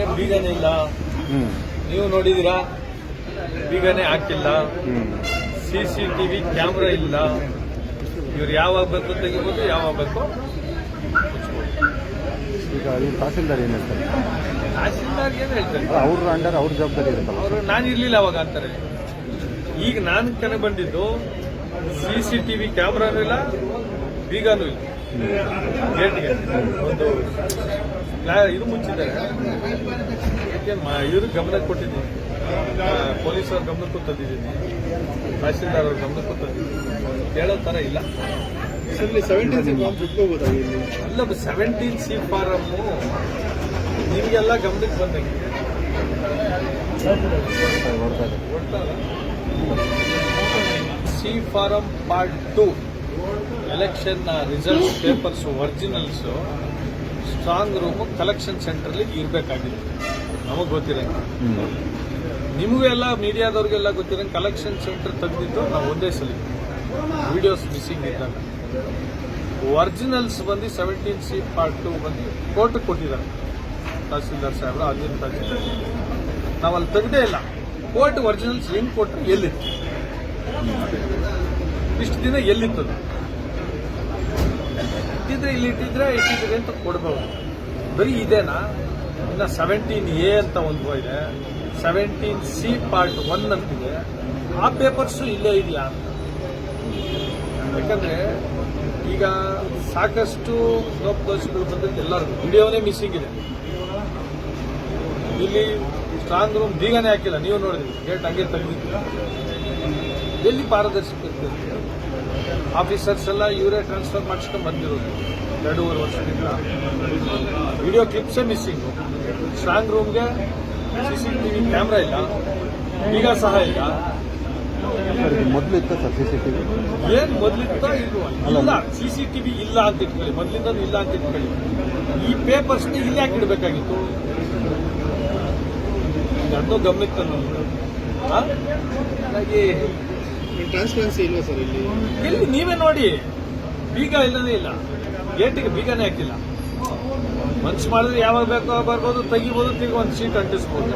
ಗೇಟ್ಗೆ ಬೀಗನೇ ಇಲ್ಲ. ನೀವು ನೋಡಿದಿರಾ ಬೀಗನೇ ಹಾಕಿಲ್ಲ. C C T V camera ಇಲ್ಲ. ಇವ್ರು ಯಾವಾಗ ಬೇಕು ತೆಗಿಬೋದು ಯಾವಾಗ ಬೇಕು ಈಗ ಇವ್ರು ತಹಸೀಲ್ದಾರ್ ಏನು ಹೇಳ್ತಾರೆ? ತಹಸೀಲ್ದಾರ್ ಏನು ಹೇಳ್ತಾರೆ? ಅವ್ರ ಅಂಡರ್ ಅವ್ರ ಜವಾಬ್ದಾರಿ ಇರುತ್ತಲ್ಲ. ಅವರು ನಾನು ಇರ್ಲಿಲ್ಲ ಅವಾಗ ಅಂತಾರೆ. ಈಗ ನಾನು ಕನೆ ಬಂದಿದ್ದು ಸಿ ಸಿ ಟಿ ವಿ ಕ್ಯಾಮ್ರಾನೂ ಇಲ್ಲ ಬೀಗಾನೂ ಇಲ್ಲ. ಗೇಟ್ಗೆ. ಒಂದು ಇದು ಮುಚ್ಚಿದ್ದಾರೆ ಇವ್ರಿಗೆ ಗಮನಕ್ಕೆ ಕೊಟ್ಟಿದ್ದೀನಿ. ಪೊಲೀಸರ ಗಮನಕ್ಕೆ ತಂದಿದ್ದೀನಿ ತಹಸೀಲ್ದಾರ್ ಅವ್ರ ಗಮನಕ್ಕೂ ತಂದಿದ್ದೀನಿ ಕೇಳೋ ಥರ ಇಲ್ಲ. ಸೆವೆಂಟೀನ್ ಸಿ ಅಲ್ಲ ಸೆವೆಂಟೀನ್ ಸಿ ಫಾರಮ್ಮು ನಿಮಗೆಲ್ಲ ಗಮನಕ್ಕೆ ಬಂದಂಗೆ. C form part two election results papers originals strong room collection ಸೆಂಟ್ರಲ್ಲಿ ಇರಬೇಕಾಗಿತ್ತು ನಮಗೆ ಗೊತ್ತಿರಂಗೆ. ನಿಮಗೆಲ್ಲ, ಮೀಡಿಯಾದವ್ರಿಗೆಲ್ಲ ಗೊತ್ತಿರಂಗೆ ಕಲೆಕ್ಷನ್ ಸೆಂಟರ್ ತೆಗೆದಿದ್ದು ನಾವು ಒಂದೇ ಸಲ ವಿಡಿಯೋಸ್ ಮಿಸ್ಸಿಂಗ್ ಇದ್ದಾಗ. ಒರಿಜಿನಲ್ಸ್ ಬಂದು ಸೆವೆಂಟೀನ್ ಸಿ ಪಾರ್ಟ್ ಟು ಬಂದು ಕೋರ್ಟ್ಗೆ ಕೊಟ್ಟಿದ್ದಾರೆ. ತಹಸೀಲ್ದಾರ್ ಸಾಹೇಬ್ರು, ಅಲ್ಲಿನ ತಹಸೀಲ್ದಾರ್. ನಾವು ಅಲ್ಲಿ ತೆಗ್ದೇ ಇಲ್ಲ. ಕೋರ್ಟ್ ಒರಿಜಿನಲ್ಸ್ ಹೆಂಗೆ ಕೊಟ್ಟು ಎಲ್ಲಿತ್ತು? ಇಷ್ಟು ದಿನ ಎಲ್ಲಿತ್ತು? ಇಟ್ಟಿದ್ರೆ ಇಲ್ಲಿ ಇಟ್ಟಿದ್ರೆ ಇಟ್ಟಿದ್ರೆ ಅಂತ ಕೊಡ್ಬೋದು. ಬರೀ ಇದೇನಾ? ಇನ್ನು ಸೆವೆಂಟೀನ್ ಎ ಅಂತ ಒಂದು ಇದೆ. ಸೆವೆಂಟೀನ್ ಸಿ ಪಾರ್ಟ್ ಒನ್ ಅಂತಿದೆ. ಆ ಪೇಪರ್ಸು ಇಲ್ಲೇ ಇದೆಯಾ? ಅಂತ ಯಾಕಂದ್ರೆ ಈಗ ಸಾಕಷ್ಟು ಲೋಪದೋಷಗಳು ಬಂದಿದ್ದು ಎಲ್ಲರಿಗೂ. ವಿಡಿಯೋನೇ ಮಿಸ್ಸಿಂಗ್ ಇದೆ. ಇಲ್ಲಿ ಸ್ಟ್ರಾಂಗ್ ರೂಮ್ ಬೀಗನೇ ಹಾಕಿಲ್ಲ. ನೀವು ನೋಡಿದ್ರಿ. ಗೇಟ್ ಹಂಗೆ ತೆಗೆದಿತ್ತು. ಎಲ್ಲಿ ಪಾರದರ್ಶಕತೆ ಆಫೀಸರ್ಸ್ ಎಲ್ಲ ಇವರೇ ಟ್ರಾನ್ಸ್ಫರ್ ಮಾಡಿಸ್ಕೊಂಡು ಬಂದಿರೋದು. ಎರಡೂವರೆ ವರ್ಷದಿಂದ. ವಿಡಿಯೋ ಕ್ಲಿಪ್ಸೇ ಮಿಸ್ಸಿಂಗು ಸ್ಟ್ರಾಂಗ್ ರೂಮ್ಗೆ C C T V camera ಇಲ್ಲ. ಈಗ ಸಹ ಇಲ್ಲ. ಮೊದಲಿತ್ತ ಇದು sir C C T V ಏನ್ ಮೊದಲಿತ್ತ ಇಲ್ವಾ ಇಲ್ಲ. ಸಿ ಸಿ ಟಿವಿ ಇಲ್ಲ ಅಂತ ಇಟ್ಕೊಳ್ಳಿ. ಮೊದ್ಲಿಂದ ಇಲ್ಲ ಅಂತ ಇಟ್ಕೊಳ್ಳಿ. ಈ ಪೇಪರ್ಸ್ ಇಲ್ಲಿ ಯಾಕೆ ಇಡಬೇಕಾಗಿತ್ತು? ಅದನ್ನು ಗಮನಕ್ಕೆ ತಂದು ಹಾಗಾಗಿ ಟ್ರಾನ್ಸ್ಪರೆನ್ಸಿ ಇಲ್ವಾ ಸರ್ ಇಲ್ಲಿ? ಇಲ್ಲಿ ನೀವೇ ನೋಡಿ ಬೀಗ ಇಲ್ಲದೇ ಇಲ್ಲ. ಗೇಟಿಗೆ ಬೀಗನೇ ಹಾಕಿಲ್ಲ. ಮನ್ಸು ಮಾಡಿದ್ರೆ ಯಾವಾಗ ಬೇಕೋ ಬರ್ಬೋದು ತೆಗಿಬೋದು ತಿರ್ಗಿ ಒಂದು ಸೀಟ್ ಅಂಟಿಸ್ಬೋದು.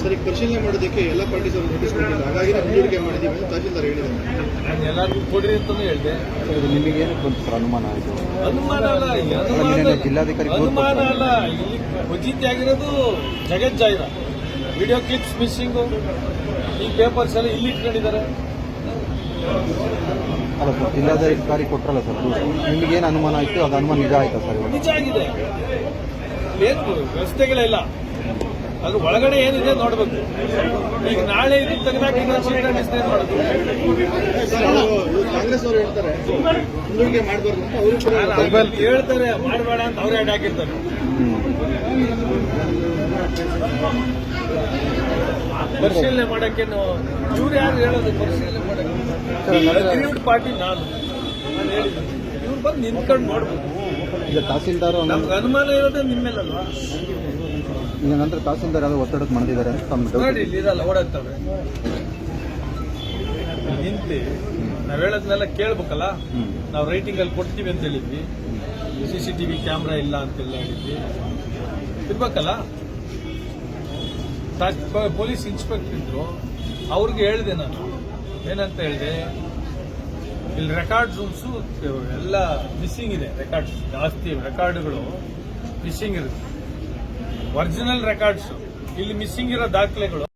ಸರಿ ಈಗ ಪರಿಶೀಲನೆ ಮಾಡೋದಕ್ಕೆ ಎಲ್ಲ ಪಾರ್ಟೀಸ್ ಅವರು ನೋಟಿಸ್ ಕೊಟ್ಟಿಲ್ಲ ಹಾಗಾಗಿ ನಾವು ಮುಂದೂಡಿಕೆ ಮಾಡಿದ್ದೀವಿ ಅಂತ ತಹಶೀಲ್ದಾರ್ ಹೇಳಿದ್ದಾರೆ. ನಾನು ಎಲ್ಲರಿಗೂ ಕೊಡ್ರಿ ಅಂತಲೂ ಹೇಳಿದೆ. ನಿಮಗೆ ಏನಕ್ಕೆ ಬಂತು ಸರ್ ಅನುಮಾನ ಇದು? ಅನುಮಾನ ಅಲ್ಲ ಈ ಅನುಮಾನ ಜಿಲ್ಲಾಧಿಕಾರಿ ಅನುಮಾನ. ಅಲ್ಲ ಇಲ್ಲಿ ಫಜಿತಿ ಆಗಿರೋದು ಜಗತ್ ಜಾಹಿರ ವಿಡಿಯೋ ಕ್ಲಿಪ್ಸ್ ಮಿಸ್ಸಿಂಗು ಈ ಪೇಪರ್ಸ್ ಎಲ್ಲ ಇಲ್ಲಿ ಇಟ್ಕೊಂಡಿದ್ದಾರೆ. ಅಲ್ಲ ಸರ್ ಜಿಲ್ಲಾಧಿಕಾರಿ ಕೊಟ್ಟರಲ್ಲ ಸರ್ ನಿಮ್ಗೇನು ಅನುಮಾನ ಆಯಿತು? ಅದು ಅನುಮಾನ ನಿಜ ಆಯ್ತಾ ಸರ್ ನಿಜ ಆಗಿದೆ. ಏನು ವ್ಯವಸ್ಥೆಗಳಿಲ್ಲ. ಅದ್ರ ಒಳಗಡೆ ಏನಿದೆ ನೋಡ್ಬೇಕು. ಈಗ ನಾಳೆ ಇದು ತೆಗೆದಾಕಿ ಇನ್ನೊಂದು ಅಂಟಿಸಿದ್ರೆ ಮಾಡೋದು. ಕಾಂಗ್ರೆಸ್ ಅವರು ಹೇಳ್ತಾರೆ ಮಾಡಬಾರ್ದು ಅಂತ ಅವರು ಕೂಡ ಹೇಳ್ತಾರೆ. ಮಾಡಬೇಡ ಅಂತ ಅವ್ರೇ ಅಡ್ಡ ಹಾಕಿರ್ತಾರೆ. ಪರಿಶೀಲನೆ ಮಾಡಕ್ಕೆ ಇವ್ರು ಯಾರು ಹೇಳೋದು ಪರಿಶೀಲನೆ ಮಾಡಕ್ಕೆ? ಪಾರ್ಟಿ ನಾನು. ನಾನು ಹೇಳಿದ್ದೀನಿ ಇವ್ರು ಬಂದು ನಿಂತ್ಕೊಂಡು ನೋಡ್ಬೇಕು. ಈಗ ತಹಸೀಲ್ದಾರ್ ನಮ್ಗೆ ಅನುಮಾನ ಇರೋದೇ ನಿಮ್ಮೇಲಲ್ವಾ ಈಗ ನಂತರ ತಹಸೀಲ್ದಾರ್ ಯಾವ್ದು ಒತ್ತಡಕ್ಕೆ ಮಾಡಿದ್ದಾರೆ ನೋಡಿ ಇಲ್ಲಿ ಇರಲ್ಲ ಓಡಾಡ್ತವೆ ನಿಂತು ನಾವು ಹೇಳೋದನ್ನೆಲ್ಲ ಕೇಳ್ಬೇಕಲ್ಲ? ನಾವು ರೈಟಿಂಗ್ ಅಲ್ಲಿ ಕೊಡ್ತೀವಿ ಅಂತ ಹೇಳಿದ್ವಿ. ಸಿ ಸಿ ಟಿವಿ ಕ್ಯಾಮ್ರಾ ಇಲ್ಲ ಅಂತೆಲ್ಲ ಹೇಳಿದ್ವಿ. ಇರ್ಬೇಕಲ್ಲ? ಪೊಲೀಸ್ ಇನ್ಸ್ಪೆಕ್ಟರ್ ಇದ್ರು ಅವ್ರಿಗೆ ಹೇಳಿದೆ ನಾನು. ಏನಂತ ಹೇಳಿದೆ? ಇಲ್ಲಿ ರೆಕಾರ್ಡ್ ರೂಮ್ಸು, ಎಲ್ಲ ಮಿಸ್ಸಿಂಗ್ ಇದೆ. ರೆಕಾರ್ಡ್ಸ್ ಜಾಸ್ತಿ ರೆಕಾರ್ಡ್ಗಳು ಮಿಸ್ಸಿಂಗ್ ಇರುತ್ತೆ. ಒರಿಜಿನಲ್ ರೆಕಾರ್ಡ್ಸು ಇಲ್ಲಿ ಮಿಸ್ಸಿಂಗ್ ಇರೋ ದಾಖಲೆಗಳು.